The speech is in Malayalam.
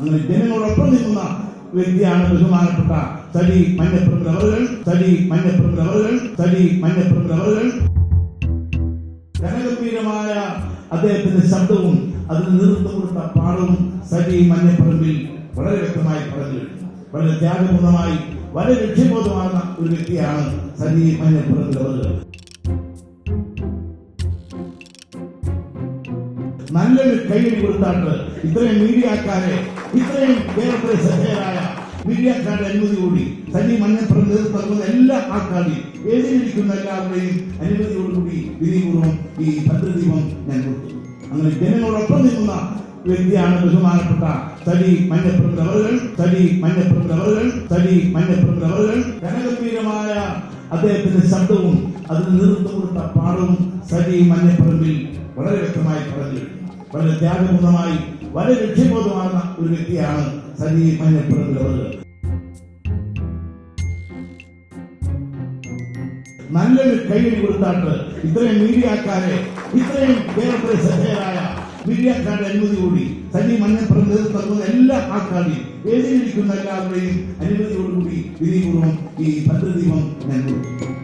അങ്ങനെ ജനങ്ങളോടൊപ്പം നിൽക്കുന്ന വ്യക്തിയാണ് ബഹുമാനപ്പെട്ട തടി മഞ്ഞപ്രമുഖവറുകൾ തടി മഞ്ഞപ്രമുഖവറുകൾ തടി മഞ്ഞപ്രമുഖവറുകൾ ഘനഗംഭീരമായ അദ്ദേഹത്തിന്റെ ശബ്ദവും അതിന് നേതൃത്വം കൊടുത്ത പാടവും സജി മഞ്ഞപ്പറമ്പിൽ വളരെ വ്യക്തമായി പറഞ്ഞു വളരെ ത്യാഗപൂർണമായി വളരെ ലക്ഷ്യബോധമാകുന്ന ഒരു വ്യക്തിയാണ് സജി മഞ്ഞപ്പറമ്പിൽ അവർ നല്ലൊരു കയ്യിൽ കൊടുത്താട്ട് ഇത്രയും മീഡിയക്കാരെ ഇത്രയും കേരളത്തിലെ സഹായ മീഡിയക്കാരുടെ അനുമതി കൂടി. സജി മഞ്ഞപ്പുറം നേതൃത്വം എല്ലാ ആൾക്കാരെയും എഴുതിയിരിക്കുന്ന എല്ലാവരുടെയും അനുമതിയോടുകൂടി വിധിപൂർവം ഈ ഭദ്രദീപം ഞാൻ കൊടുത്തു. അങ്ങനെ ജനങ്ങളോടൊപ്പം നിൽക്കുന്ന വ്യക്തിയാണ് ബഹുമാനപ്പെട്ട തടി മഞ്ഞപ്പുറം തടി സലി തടി സലി ഘനഗംഭീരമായ അദ്ദേഹത്തിന്റെ ശബ്ദവും അതിന് നേതൃത്വം കൊടുത്ത പാടവും തടി മഞ്ഞപ്പുറമ്പിൽ വളരെ വ്യക്തമായി പറഞ്ഞു. വളരെ ത്യാഗപൂർണമായി വളരെ ലക്ഷ്യബോധമാകുന്ന ഒരു വ്യക്തിയാണ് സജി മഞ്ഞപ്പുറത്തിലുള്ളത് നല്ലൊരു കയ്യിൽ കൊടുത്താട്ട് ഇത്രയും മീഡിയക്കാരെ ഇത്രയും കേരളത്തിലെ ശ്രദ്ധേയരായ മീഡിയക്കാരുടെ അനുമതി കൂടി സജി മഞ്ഞപ്പുറം നേതൃത്വം എല്ലാ ആൾക്കാരെയും എഴുതിയിരിക്കുന്ന എല്ലാവരുടെയും അനുമതിയോടുകൂടി വിധിപൂർവം ഈ ഭദ്രദീപം ഞാൻ കൊടുത്തു